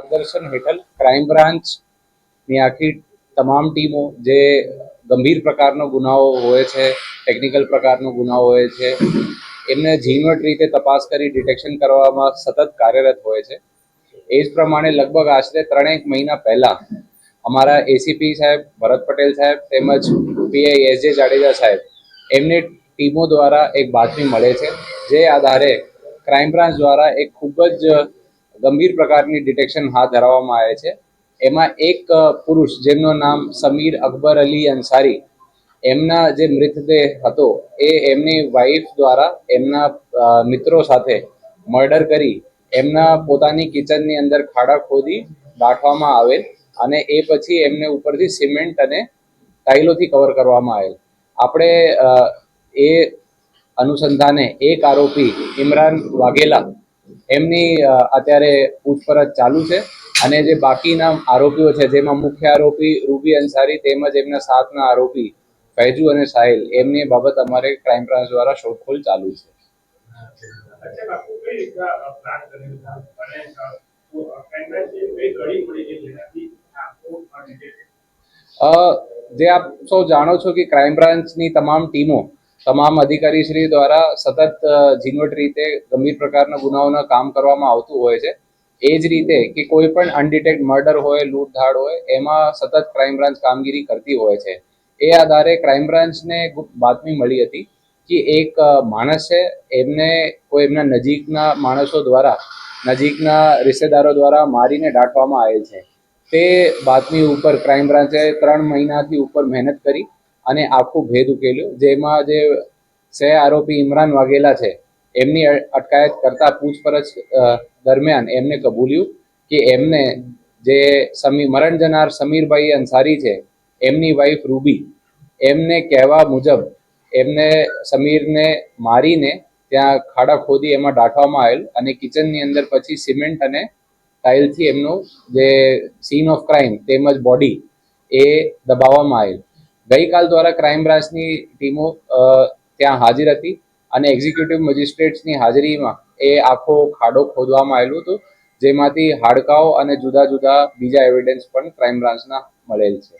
માર્ગદર્શન હેઠળ ક્રાઇમ બ્રાન્ચની આખી તમામ ટીમો જે ગંભીર પ્રકારનો ગુનાઓ હોય છે ટેકનિકલ પ્રકારનો ગુનાઓ હોય છે, એમને ઝીણવટ રીતે તપાસ કરી ડિટેક્શન કરવામાં સતત કાર્યરત હોય છે. એ જ પ્રમાણે લગભગ આશરે ત્રણેક મહિના પહેલા અમારા એસીપી સાહેબ, ભરત પટેલ સાહેબ તેમજ પીઆઈ એસ જે જાડેજા સાહેબ એમની ટીમો દ્વારા એક બાતમી મળે છે, જે આધારે ક્રાઇમ બ્રાન્ચ દ્વારા એક ખૂબ જ ગંભીર પ્રકારની ડિટેક્શન હાથ ધરવામાં આવે છે. એમાં એક પુરુષ જેમનું નામ સમીર અકબર અલી અંસારી, એમના જે મૃતદેહ હતો, એ એમની વાઈફ દ્વારા એમના મિત્રો સાથે મર્ડર કરી, એમના પોતાની કિચનની અંદર ખાડા ખોદી દાટવામાં આવેલ અને એ પછી એમને ઉપરથી સિમેન્ટ અને ટાઇલોથી કવર કરવામાં આવેલ. આપણે એ અનુસંધાને એક આરોપી, ઇમરાન વાઘેલા એમની અત્યારે પૂછપરછ ચાલુ છે અને જે બાકીના આરોપીઓ છે, જેમાં મુખ્ય આરોપી રૂબી અંસારી તેમજ એમના સાથના આરોપી ફૈજુ અને સાહિલ, એમની બાબત અમારે ક્રાઇમ બ્રાન્ચ દ્વારા શોધખોળ ચાલુ છે. જે આપ સૌ જાણો છો કે ક્રાઇમ બ્રાન્ચની તમામ ટીમો તમામ અધિકારીશ્રી દ્વારા સતત ઝીણવટ રીતે ગંભીર પ્રકારના ગુનાઓના કામ કરવામાં આવતું હોય છે. એ જ રીતે કે કોઈ પણ અનડિટેક્ટ મર્ડર હોય, લૂંટધાડ હોય, એમાં સતત ક્રાઇમ બ્રાન્ચ કામગીરી કરતી હોય છે. એ આધારે ક્રાઇમ બ્રાન્ચને બાતમી મળી હતી કે એક માણસ છે, એમને કોઈ એમના નજીકના માણસો દ્વારા, નજીકના રિશ્તેદારો દ્વારા મારીને દાટવામાં આવેલ છે. તે બાતમી ઉપર, ક્રાઇમ બ્રાન્ચે ત્રણ મહિનાથી ઉપર મહેનત કરી અને આખું ભેદ ઉકેલ્યું. જેમાં જે સહ આરોપી ઇમરાન વાઘેલા છે, એમની અટકાયત કરતા પૂછપરછ દરમિયાન એમને કબૂલ્યું કે એમને જે સમી મરણ જનાર સમીરભાઈ અંસારી છે, એમની વાઈફ રૂબી, એમને કહેવા મુજબ એમને સમીરને મારીને ત્યાં ખાડા ખોદી એમાં દાટવામાં આવેલ અને કિચનની અંદર પછી સિમેન્ટ અને ટાઇલથી એમનું જે સીન ઓફ ક્રાઇમ તેમજ બોડી એ દબાવવામાં આવેલ. ગઈકાલ દ્વારા ક્રાઇમ બ્રાન્ચની ટીમો ત્યાં હાજર હતી અને એક્ઝિક્યુટિવ મજિસ્ટ્રેટ્સની હાજરીમાં એ આખો ખાડો ખોદવામાં આવેલું હતું, જેમાંથી હાડકાઓ અને જુદા જુદા બીજા એવિડન્સ પણ ક્રાઇમ બ્રાન્ચના મળેલ છે.